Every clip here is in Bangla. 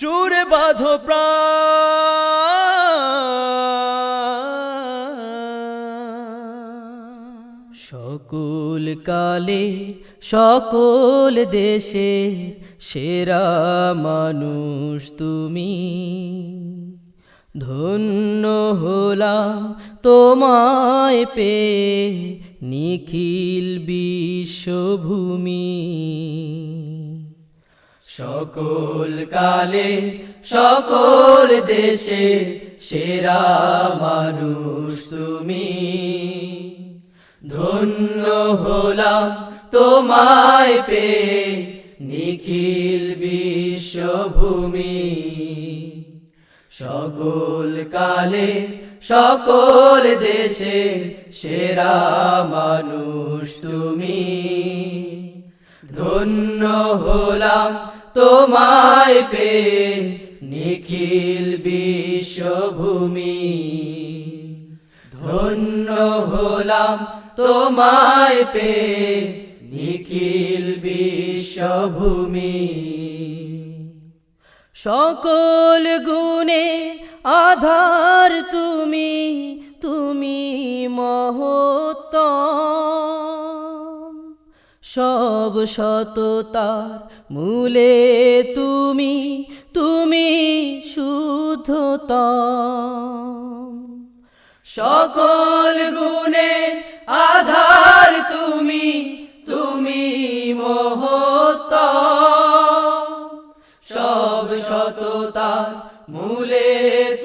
সুরে বাঁধো সকল কালে, সকল দেশে সেরা মানুষ তুমি। ধন্য হলাম তোমায় পে নিখিল বিশ্বভূমি। সকল কালে, সকল দেশে সেরা মানুষ তুমি। ধন্য হলাম তোমায় পে নিখিল বিশ্বভূমি। সকল কালে, সকল দেশে সেরা মানুষ তুমি। ধন্য হলাম তোমায় পে নিখিল বিশ্বভূমি। ধন্য হলাম তোমায় পে নিখিল বিশ্বভূমি। সকল গুণে আধার তুমি সব সততার মূলে তুমি তুমি শুদ্ধতম। সকল গুণে আধার তুমি তুমি মহত্তম। সব সততার মূলে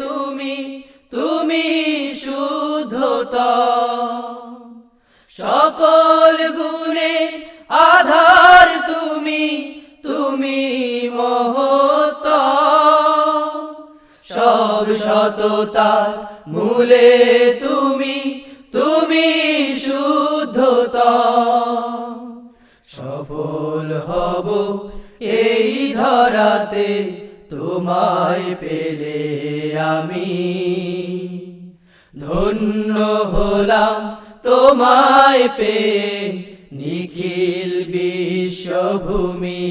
তুমি তুমি শুদ্ধতম। সকল আধার তুমি তুমি মহত্তম সব সততার মূলে তুমি তুমি শুদ্ধতম সফল হব এই ধরাতে তোমায় পেলে আমি। ধন্য হলাম তোমায় পে নিখিল বিশ্বভূমি।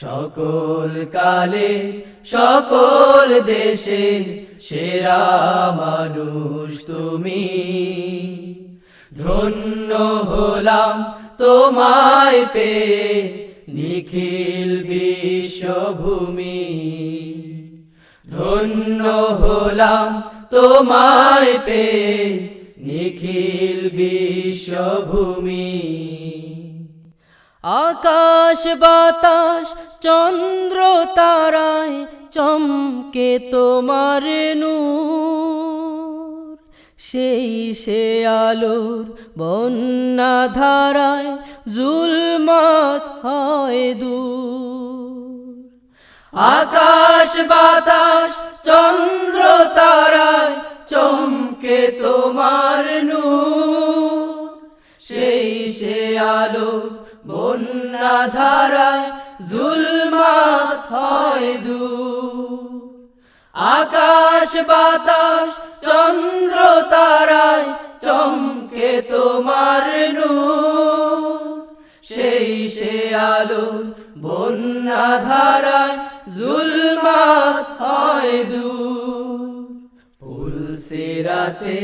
সকল কালে, সকল দেশে সেরা মানুষ তুমি। ধন্য হলাম তোমায় পে নিখিল বিশ্বভূমি। ধন্য হলাম তোমায় পে নিখিল বিশ্বভূমি। আকাশ, বাতাস, চন্দ্র তারায় চমকে তোমার নূর। সেই সে আলোর বন্যা ধারায় জুলমাত হয় দূর। আকাশ, বাতাস, চন্দ্র তারায় চমকে তোমার আলো বন্যা ধারায় জুলমাত আকাশ বাতাস, চন্দ্র তারায় চমকে তোমার নু সেই সে আলোর বন্যা ধারায় জুলমাত হয় দূর। ফুলসিরাতে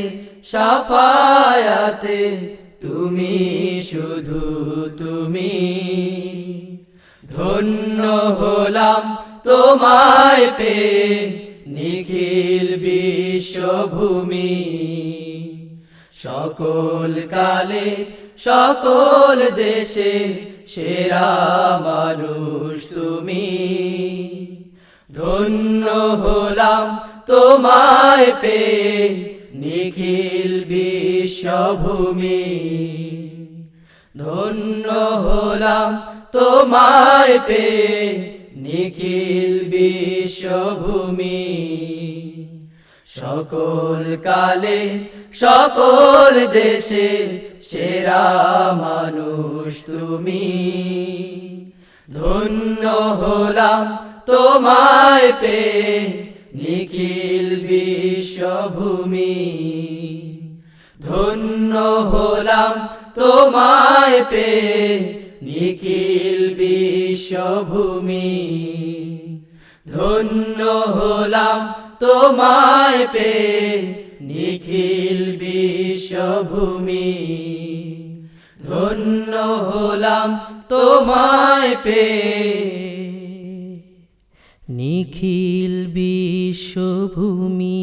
সাফায়াতে তুমি শুধু তুমি। ধন্য হলাম তোমায় পে নিখিল বিশ্বভূমি। সকল কালে, সকল দেশে সেরা মানুষ তুমি। ধন্য হলাম তোমায় পে নিখিল বিশ্বভূমি। ধন্য হলাম তোমায় পে নিখিল বিশ্বভূমি। সকল কালে, সকল দেশে সেরা মানুষ তুমি। ধন্য হলাম তোমায় পে নিখিল বিশ্বভূমি। ধন্য হলাম তোমায় পে নিখিল বিশ্বভূমি ধন্য হলাম তোমায় পে নিখিল বিশ্বভূমি ধন্য হলাম তোমায় পে নিখিল বিশ্বভূমি